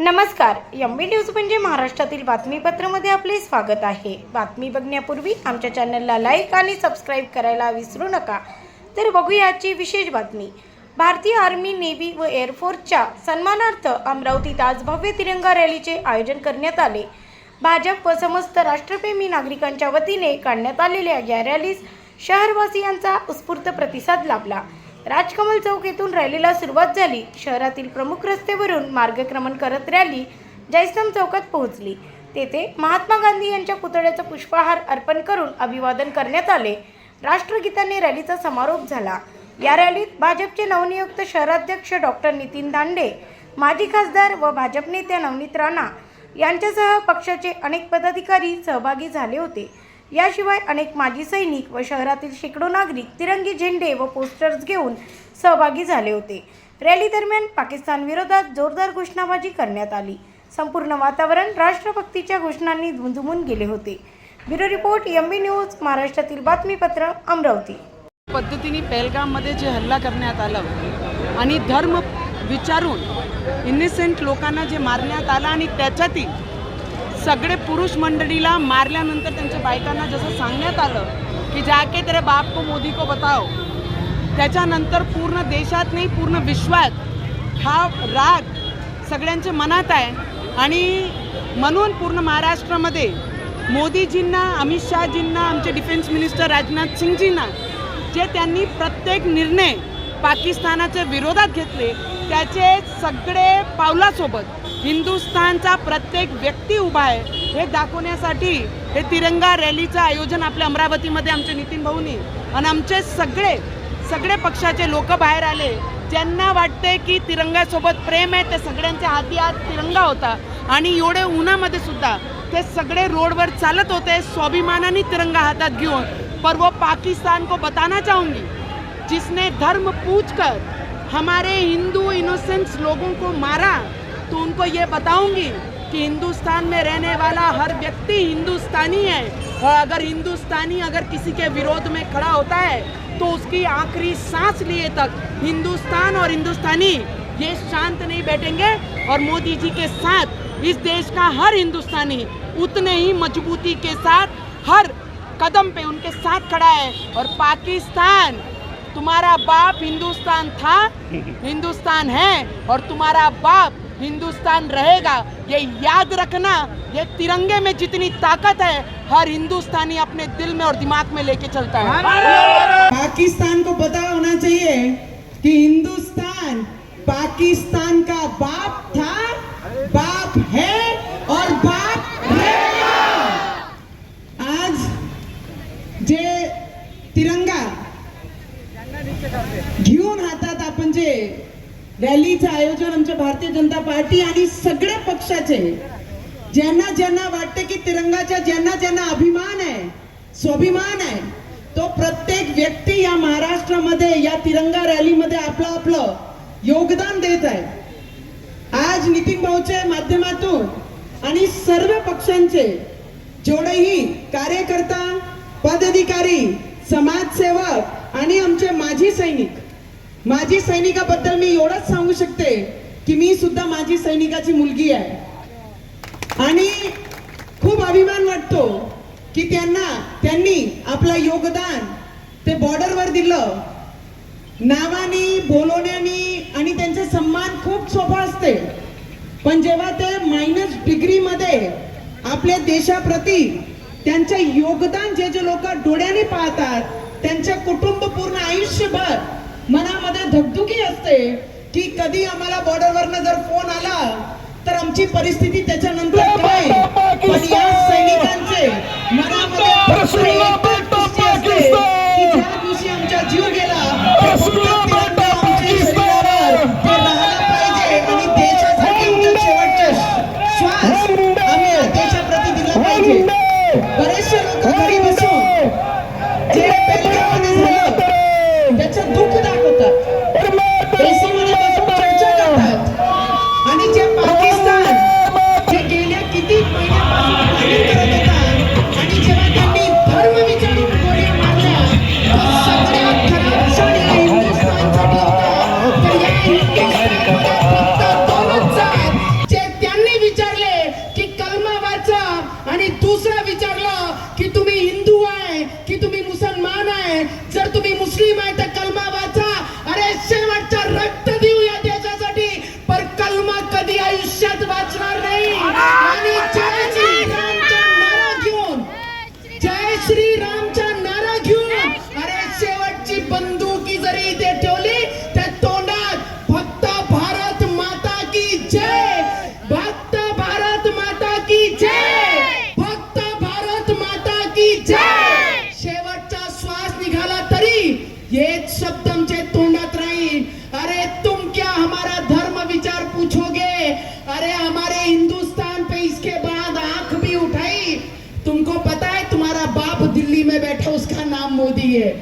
नमस्कार M B news म्हणजे महाराष्ट्रातील बातमीपत्रामध्ये आपले स्वागत आहे. बातमी बघण्यापूर्वी आमच्या चॅनलला लाईक आणि सबस्क्राईब करायला विसरू नका. तर बघूया आजची विशेष बातमी. भारतीय आर्मी नेव्ही व एअरफोर्सच्या सन्मानार्थ अमरावतीत आज भव्य तिरंगा रॅलीचे आयोजन करण्यात आले. भाजप व समस्त राष्ट्रप्रेमी नागरिकांच्या वतीने काढण्यात आलेल्या या रॅलीस शहरवासियांचा उत्स्फूर्त प्रतिसाद लाभला. राजकमल चौक येथून रॅलीला सुरुवात झाली. शहरातील प्रमुख रस्तेवरून मार्गक्रमण करत रॅली जयस्तंभ चौकात पोहोचली. तेथे महात्मा गांधी यांच्या पुतळ्याचं पुष्पहार अर्पण करून अभिवादन करण्यात आले. राष्ट्रगीताने रॅलीचा समारोप झाला. या रॅलीत भाजपचे नवनियुक्त शहराध्यक्ष डॉक्टर नितीन दांडे माजी खासदार व भाजप नेत्या नवनीत राणा यांच्यासह पक्षाचे अनेक पदाधिकारी सहभागी झाले होते. याशिवाय अनेक माजी सैनिक व शहरातील शेकडो नागरिक तिरंगी झेंडे व पोस्टर्स घेऊन सहभागी झाले होते. रॅली दरम्यान पाकिस्तान विरोधात जोरदार घोषणाबाजी करण्यात आली. संपूर्ण वातावरण राष्ट्रभक्तीच्या घोषणांनी धुंधुमून गेले होते. Bureau report M B news महाराष्ट्रातील बातमीपत्र अमरावती. पद्धतीने पेहलगाममध्ये जे हल्ला करण्यात आलं आणि धर्म विचारून इनिसेंट लोकांना जे मारण्यात आलं आणि त्याच्यातील सगळे पुरुष मंडळीला मारल्यानंतर त्यांच्या बायकांना जसं सांगण्यात आलं की जाके तेरे बाप को मोदी को बताओ त्याच्यानंतर पूर्ण देशात नाही पूर्ण विश्वात हा राग सगळ्यांच्या मनात आहे. आणि म्हणून पूर्ण महाराष्ट्रामध्ये मोदीजींना अमित शहाजींना आमचे डिफेन्स मिनिस्टर राजनाथ सिंगजींना जे त्यांनी प्रत्येक निर्णय पाकिस्तानाच्या विरोधात घेतले त्याचे सगळे पावलासोबत हिंदुस्थानचा प्रत्येक व्यक्ती उभा आहे. हे दाखवण्यासाठी हे तिरंगा रॅलीचं आयोजन आपल्या अमरावतीमध्ये आमचे नितीन भाऊनी आणि आमचे सगळे सगळे पक्षाचे लोक बाहेर आले. ज्यांना वाटते की तिरंगासोबत प्रेम आहे ते सगळ्यांच्या हाती हात तिरंगा होता. आणि एवढे उन्हामध्ये सुद्धा ते सगळे रोडवर चालत होते स्वाभिमानाने तिरंगा हातात घेऊन. पर वो पाकिस्तान को बताना चाहूंगी. जिसने धर्म पूछ कर हमारे हिंदू इनोसेंट्स लोगों को मारा तो उनको ये बताऊँगी कि हिंदुस्तान में रहने वाला हर व्यक्ति हिंदुस्तानी है। और अगर हिंदुस्तानी अगर किसी के विरोध में खड़ा होता है तो उसकी आखिरी सांस लिए तक हिंदुस्तान और हिंदुस्तानी, ये शांत नहीं बैठेंगे। और मोदी जी के साथ इस देश का हर हिंदुस्तानी उतने ही मजबूती के साथ हर कदम पे उनके साथ खड़ा है। और पाकिस्तान तुम्हारा बाप हिंदुस्तान था, हिंदुस्तान है, और तुम्हारा बाप हिंदुस्तान रहेगा। ये याद रखना, ये तिरंगे में जितनी ताकत है, हर हिंदुस्तानी अपने दिल में और दिमाग में लेके चलता है। पाकिस्तान को पता होना चाहिए कि हिंदुस्तान पाकिस्तान का बाप था, बाप है। रॅलीचं आयोजन आमच्या भारतीय जनता पार्टी आणि सगळ्या पक्षाचे. ज्यांना ज्यांना वाटते की तिरंगाच्या ज्यांना ज्यांना अभिमान आहे स्वाभिमान आहे तो प्रत्येक व्यक्ती या महाराष्ट्रामध्ये या तिरंगा रॅलीमध्ये आपलं आपलं योगदान देत आहे. आज नितीन भाऊच्या माध्यमातून आणि सर्व पक्षांचे जेवढेही कार्यकर्ता पदाधिकारी समाजसेवक आणि आमचे माजी सैनिक माझी सैनिकाबद्दल मी एवढंच सांगू शकते की मी सुद्धा माझी सैनिकाची मुलगी आहे. आणि खूप अभिमान वाटतो की त्यांना त्यांनी आपलं योगदान ते बॉर्डरवर दिलं. नावाने बोलवण्याने आणि त्यांचे सन्मान खूप सोपं असते. पण जेव्हा ते मायनस डिग्रीमध्ये आपल्या देशाप्रती त्यांचे योगदान जे जे लोक डोळ्याने पाहतात त्यांचे कुटुंब पूर्ण आयुष्यभर मनामध्ये धगधुकी असते की कधी आम्हाला बॉर्डरवरनं जर फोन आला तर आमची परिस्थिती त्याच्यानंतर काय? पण या सैनिकांचे मनामध्ये जय! शेवटचा श्वास निघाला तरी हेच शब्द आमचे तोंडात राहील. अरे तुम क्या हमारा धर्म विचार पूछोगे? अरे हमारे हिंदुस्तान पे इसके बाद आंख भी उठाई. तुमको पता है तुम्हारा बाप दिल्ली में बैठा उसका नाम मोदी है.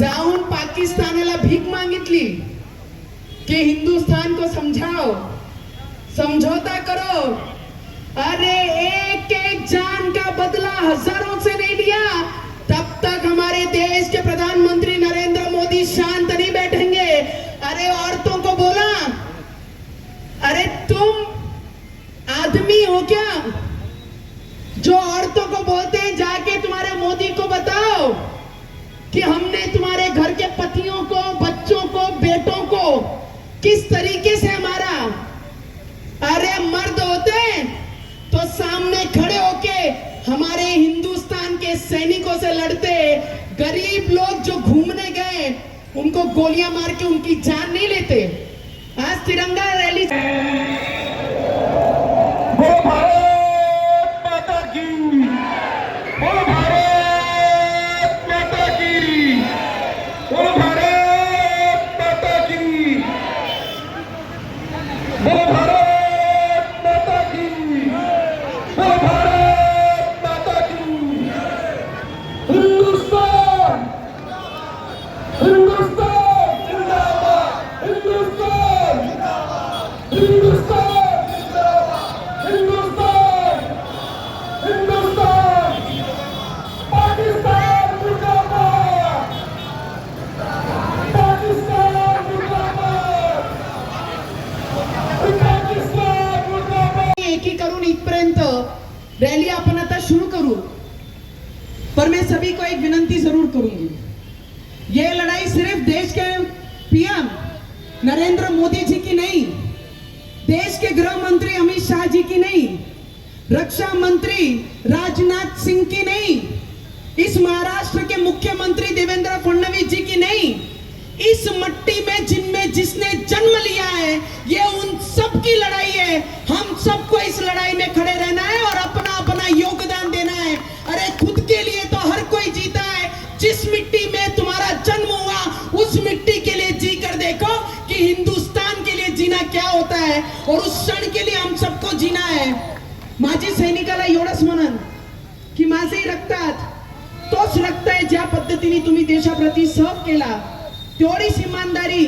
जाऊन पाकिस्तानाला भीक मागितली कि हिंदुस्तान को समझाओ. समझौता करो. अरे एक एक जान का बदला हज़ारों से नहीं लिया। तब तक हमारे देश के प्रधानमंत्री नरेंद्र मोदी शांत नहीं बैठेंगे। अरे औरतों को बोला, अरे तुम आदमी हो क्या? जो औरतों को बोलते हैं, जाके तुम्हारे मोदी को बताओ कि हमने तुम्हारे घर के पतियों को, बच्चों को, बेटों को किस तरीके से हमारा उनको गोलियां मार के उनकी जान नहीं लेते। आज तिरंगा रैली बोलो भारत माता की। बोलो भारत माता की। बोलो भारत माता की। बोलो भारत माता की। बोलो रॅली आपण आता शुरू करू पर मैं सभी को एक विनंती ज़रूर करूँगी। ये लड़ाई सिर्फ़ देश के पीएम नरेंद्र मोदी जी की नहीं, देश के गृह मंत्री अमित शाह जी की नहीं, रक्षा मंत्री राजनाथ सिंह की नहीं, इस महाराष्ट्र के मुख्यमंत्री देवेंद्र फडणवीस जी की नहीं इस मट्टी में जिनमें जिसने जन्म लिया है, ये उन सब की लड़ाई है। हम सबको इस लड़ाई में खड़े रहना है और अपना अपना योगदान देना है। अरे, खुद के लिए तो हर कोई जीता है। जिस मिट्टी में तुम्हारा जन्म हुआ, उस मिट्टी के लिए जी कर देखो कि हिंदुस्तान के लिए जीना क्या होता है और उस क्षण के लिए हम सबको जीना है। माजी सैनिकाला एवढंच म्हणन की माझे रक्तात तोच रक्त आहे ज्या पद्धतीने तुम्ही देशाप्रती सहग केला तेवढीच इमानदारी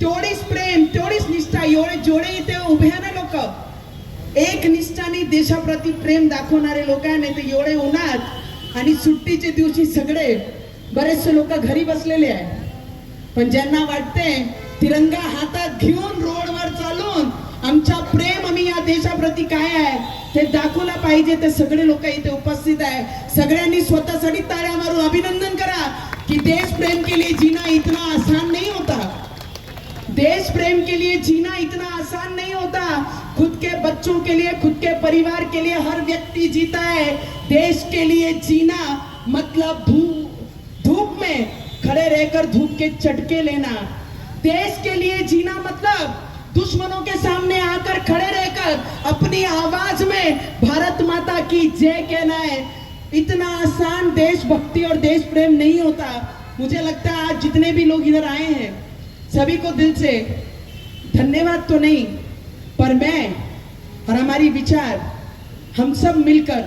तेवढीच प्रेम तेवढीच निष्ठा एवढे जेवढे इथे उभे आहे ना लोक एक निष्ठाने देशाप्रती प्रेम दाखवणारे लोक आहे नाही तर एवढे उन्हात आणि सुट्टीचे दिवशी सगळे बरेचसे लोक घरी बसलेले आहे पण ज्यांना वाटते तिरंगा हातात घेऊन रोडवर चालून आमचा प्रेम आम्ही या देशाप्रती काय आहे ते दाखवला पाहिजे ते सगळे लोक इथे उपस्थित आहे. सगळ्यांनी स्वतःसाठी ताऱ्या मारून अभिनंदन करा. की देश प्रेम के लिए जीना इतना आसान नहीं होता। देश प्रेम के लिए जीना इतना आसान नहीं होता। खुद के बच्चों के लिए, खुद के परिवार के लिए हर व्यक्ति जीता है। देश के लिए जीना मतलब धूप में खड़े रहकर धूप के चटके लेना। देश के लिए जीना मतलब दुश्मनों के सामने आकर खड़े रहकर अपनी आवाज़ में भारत माता की जय कहना है। इतना आसान देशभक्ति और देश प्रेम नहीं होता। मुझे लगता है आज जितने भी लोग इधर आए हैं, सभी को दिल से धन्यवाद तो नहीं, पर मैं और हमारी विचार, हम सब मिलकर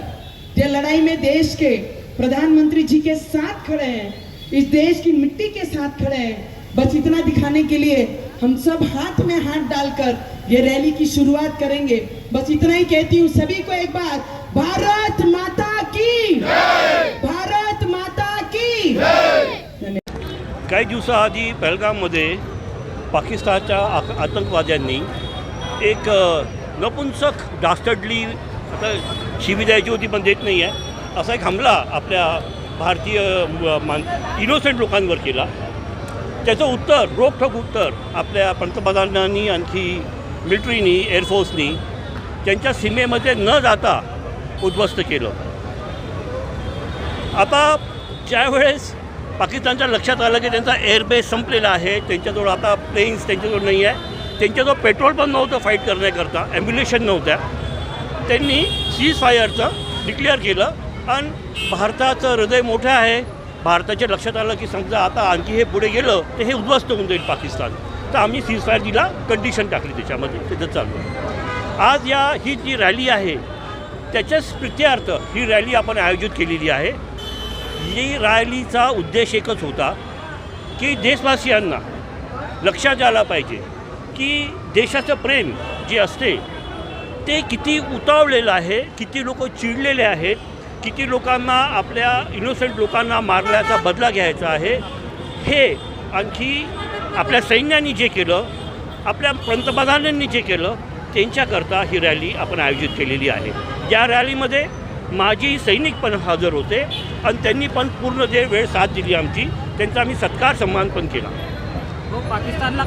ये लड़ाई में देश के प्रधानमंत्री जी के साथ खड़े हैं, इस देश की मिट्टी के साथ खड़े हैं। बस इतना दिखाने के लिए हम सब हाथ में हाथ डालकर ये रैली की शुरुआत करेंगे। बस इतना ही कहती हूँ, सभी को एक बार, भारत माता भारत माता की काही दिवसाआधी पहलगाममध्ये पाकिस्तानच्या आक- आतंकवाद्यांनी एक नपुंसक डास्टडली आता शिबी द्यायची होती पण देत नाही आहे असा एक हमला आपल्या भारतीय मान इनोसेंट लोकांवर केला. त्याचं उत्तर रोखठोक उत्तर आपल्या पंतप्रधानांनी आणखी मिलिटरीनी एअरफोर्सनी त्यांच्या सीमेमध्ये न जाता उद्ध्वस्त केलं. आता ज्यावेळेस पाकिस्तानच्या लक्षात आलं की त्यांचा एअरबेस संपलेला आहे त्यांच्याजवळ आता प्लेन्स त्यांच्याजवळ नाही आहे त्यांच्याजवळ पेट्रोल पण नव्हतं फाईट करण्याकरता ॲम्ब्युलेशन नव्हत्या. त्यांनी सीज फायरचं डिक्लेअर केलं आणि भारताचं हृदय मोठं आहे. भारताच्या लक्षात आलं की समजा आता आणखी हे पुढे गेलं तर हे उद्ध्वस्त होऊन जाईल पाकिस्तान. तर आम्ही सीज फायर दिला कंडिशन टाकली त्याच्यामध्ये त्याचं चालू आज या ही जी रॅली आहे त्याच्याच प्रित्यार्थ ही रॅली आपण आयोजित केलेली आहे. ही रॅलीचा उद्देश एकच होता की देशवासियांना लक्षात आला पाहिजे की देशाचं प्रेम जे असते ते किती उतावलेलं आहे किती लोक चिडलेले आहेत किती लोकांना आपल्या इनोसेंट लोकांना मारल्याचा बदला घ्यायचा आहे हे आणखी आपल्या सैन्याने जे केलं आपल्या पंतप्रधानांनी जे केलं त्यांच्याकरता ही रॅली आपण आयोजित केलेली आहे. या रॅलीमध्ये माजी सैनिक पण हजर होते आणि त्यांनी पण पूर्ण जे वेळ साथ दिली आमची त्यांचा आम्ही सत्कार सन्मान पण केला. पाकिस्तानला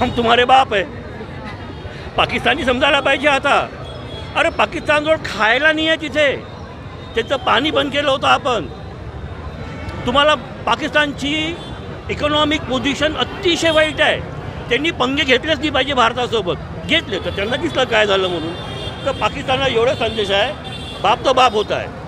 हम तुम्हारे बाप आहे पाकिस्तानी समजायला पाहिजे आता. अरे पाकिस्तानजवळ खायला नाही आहे तिथे. त्याचं पाणी बंद केलं होतं आपण. तुम्हाला पाकिस्तानची इकॉनॉमिक पोझिशन अतिशय वाईट आहे. त्यांनी पंगे घेतलेच नाही पाहिजे भारतासोबत. घेतले तर त्यांना दिसलं काय झालं म्हणून. तर पाकिस्तानला एवढा संदेश आहे बाप तो बाप होता है।